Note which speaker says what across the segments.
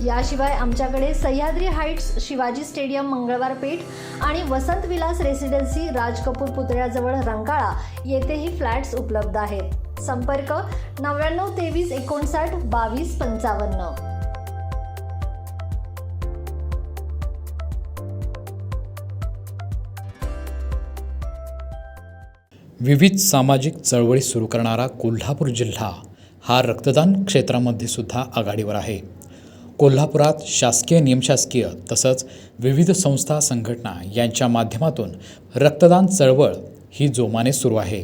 Speaker 1: याशिवाय आमच्याकडे Sahyadri heights Shivaji stadium Mangalwar Peth आणि वसंत विलास रेसिडेन्सी राज कपूर पुतळ्याजवळ रंकाळा येथेही फ्लॅट्स उपलब्ध आहेत. संपर्क नव्याण्णव तेवीस एकोणसाठ बावीस पंचावन्न.
Speaker 2: विविध सामाजिक चळवळी सुरू करणारा कोल्हापूर जिल्हा हा रक्तदान क्षेत्रामध्ये सुद्धा आघाडीवर आहे. कोल्हापुरात शासकीय निमशासकीय तसंच विविध संस्था संघटना यांच्या माध्यमातून रक्तदान चळवळ ही जोमाने सुरू आहे.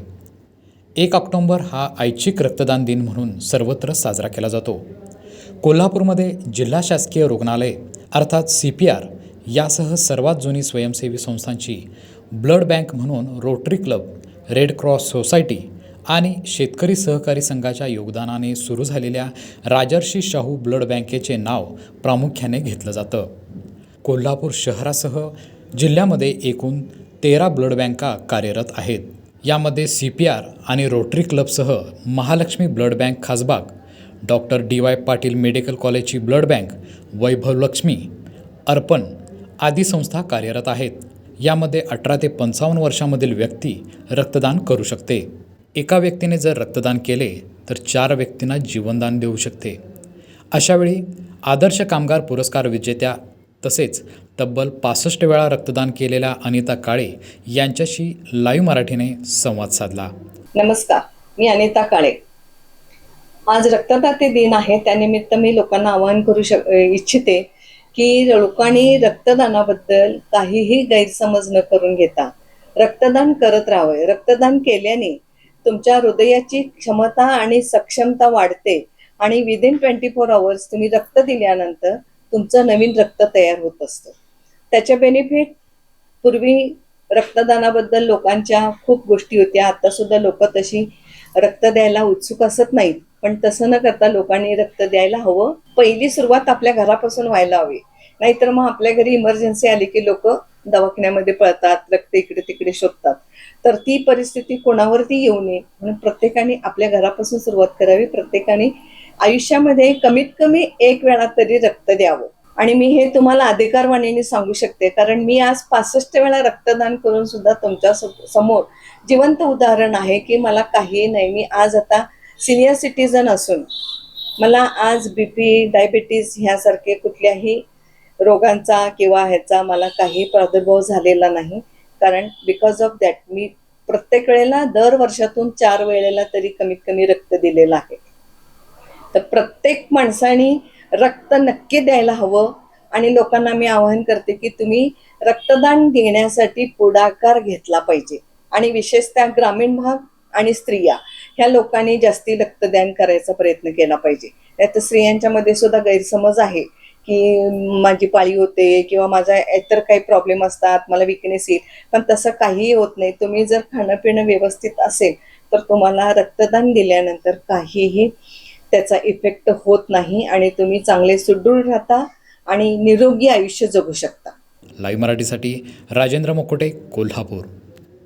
Speaker 2: एक ऑक्टोंबर हा ऐच्छिक रक्तदान दिन म्हणून सर्वत्र साजरा केला जातो. कोल्हापूरमध्ये जिल्हा शासकीय रुग्णालय अर्थात सी पी आर यासह सर्वात जुनी स्वयंसेवी संस्थांची ब्लड बँक म्हणून Rotary Club Red Cross Society आणि शेतकरी सहकारी संघाच्या योगदानाने सुरू झालेल्या राजर्षी शाहू ब्लड बँकेचे नाव प्रामुख्याने घेतलं जातं. कोल्हापूर शहरासह जिल्ह्यामध्ये एकूण तेरा ब्लड बँका कार्यरत आहेत. यामध्ये सी पी आर आणि rotary क्लबसह Mahalakshmi blood bank Khasbag doctor D Y Patil medical कॉलेजची ब्लड बँक वैभवलक्ष्मी अर्पण आदी संस्था कार्यरत आहेत. यामध्ये अठरा ते पंचावन्न वर्षामधील व्यक्ती रक्तदान करू शकते. एका व्यक्तीने जर रक्तदान केले तर चार व्यक्तींना जीवनदान देऊ शकते. अशावेळी आदर्श कामगार पुरस्कार विजेत्या तसेच तब्बल पासष्ट वेळा रक्तदान केलेल्या अनिता काळे यांच्याशी लाईव्ह मराठीने संवाद साधला.
Speaker 3: नमस्कार मी अनिता काळे. आज रक्तदाते दिन आहे त्यानिमित्त मी लोकांना आवाहन करू शक इच्छिते की लोकांनी रक्तदानाबद्दल काहीही गैरसमज न करून घेता रक्तदान करत राहावे. रक्तदान केल्याने तुमच्या हृदयाची क्षमता आणि सक्षमता वाढते. आणि विदिन ट्वेंटी फोर आवर्स तुम्ही रक्त दिल्यानंतर तुमचं नवीन रक्त तयार होत असतं. त्याचे बेनिफिट पूर्वी रक्तदानाबद्दल लोकांच्या खूप गोष्टी होत्या. आता सुद्धा लोक तशी रक्त द्यायला उत्सुक असत नाहीत. पण तसं न करता लोकांनी रक्त द्यायला हवं. पहिली सुरुवात आपल्या घरापासून व्हायला हवी. नाहीतर मग आपल्या घरी इमर्जन्सी आली की लोक दवाखान्यामध्ये पळतात रक्त इकडे तिकडे शोधतात. तर ती परिस्थिती कोणावरती येऊ नये म्हणून प्रत्येकाने आपल्या घरापासून सुरुवात करावी. प्रत्येकाने आयुष्यामध्ये कमीत कमी एक वेळा तरी रक्त द्यावं. आणि मी हे तुम्हाला अधिकारवाणीने सांगू शकते कारण मी आज पासष्ट वेळा रक्तदान करून सुद्धा तुमच्यासमोर जिवंत उदाहरण आहे की मला काही नाही. मी आज आता सिनियर सिटीजन असून मला आज बी पी डायबिटीज ह्यासारखे कुठल्याही रोगांचा किंवा ह्याचा मला काही प्रादुर्भाव झालेला नाही. कारण बिकॉज ऑफ दॅट मी प्रत्येक वेळेला दर वर्षातून चार वेळेला तरी कमीत कमी रक्त दिलेलं आहे. तर प्रत्येक माणसाने रक्त नक्की द्यायला हवं आणि लोकांना मी आवाहन करते की तुम्ही रक्तदान घेण्यासाठी पुढाकार घेतला पाहिजे. आणि विशेषतः ग्रामीण भाग आणि स्त्रिया ह्या लोकांनी जास्ती रक्तदान करायचा प्रयत्न केला पाहिजे. त्यात स्त्रियांच्या मध्ये सुद्धा गैरसमज आहे. की माझी पाळी होते किंवा माझा इतर काही प्रॉब्लेम असतात मला विकनेस येईल. पण तसं काहीही होत नाही. तुम्ही जर खाणं पिणं व्यवस्थित असेल तर तुम्हाला रक्तदान दिल्यानंतर काहीही त्याचा इफेक्ट होत नाही आणि तुम्ही चांगले सुदृढ राहता आणि निरोगी आयुष्य जगू शकता.
Speaker 2: लाईव्ह मराठीसाठी राजेंद्र मुकुटे कोल्हापूर.